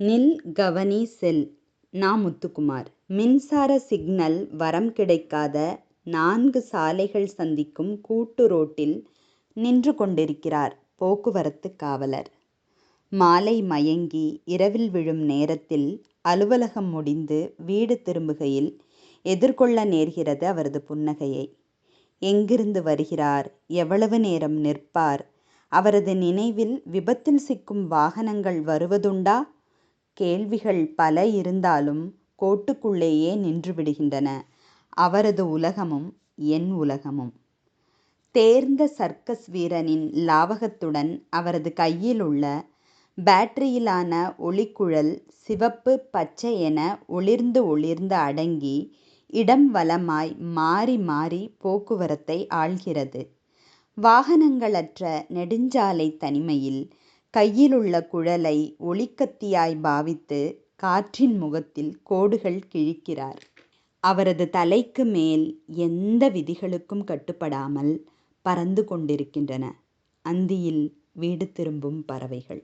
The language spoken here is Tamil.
நில் கவனி செல்! நா. முத்துக்குமார் மின்சார சிக்னல் வரம் கிடைக்காத நான்கு சாலைகள் சந்திக்கும் கூட்டு ரோட்டில் நின்று கொண்டிருக்கிறார் போக்குவரத்து காவலர். மாலை மயங்கி இரவில் விழும் நேரத்தில் அலுவலகம் முடிந்து வீடு திரும்புகையில் எதிர்கொள்ள நேர்கிறது அவரது புன்னகையை. எங்கிருந்து வருகிறார் எவ்வளவு நேரம் நிற்பார் அவரது நினைவில் விபத்தில் சிக்கும் வாகனங்கள் வருவதுண்டா? கேள்விகள் பல இருந்தாலும் கோட்டுக்குள்ளேயே நின்று விடுகின்றன அவரது உலகமும் என் உலகமும். தேர்ந்த சர்க்கஸ் வீரனின் லாவகத்துடன் அவரது கையில் உள்ள பேட்டரியிலான ஒளிக்குழல் சிவப்பு பச்சை என ஒளிர்ந்து ஒளிர்ந்து அடங்கி இடம் வலமாய் மாறி மாறி போக்குவரத்தை ஆள்கிறது. வாகனங்களற்ற நெடுஞ்சாலை தனிமையில் கையிலுள்ள குழலை ஒளிக்கத்தியாய் பாவித்து காற்றின் முகத்தில் கோடுகள் கிழிக்கிறார். அவரது தலைக்கு மேல் எந்த விதிகளுக்கும் கட்டுப்படாமல் பறந்து கொண்டிருக்கின்றன அந்தியில் வீடு திரும்பும் பறவைகள்.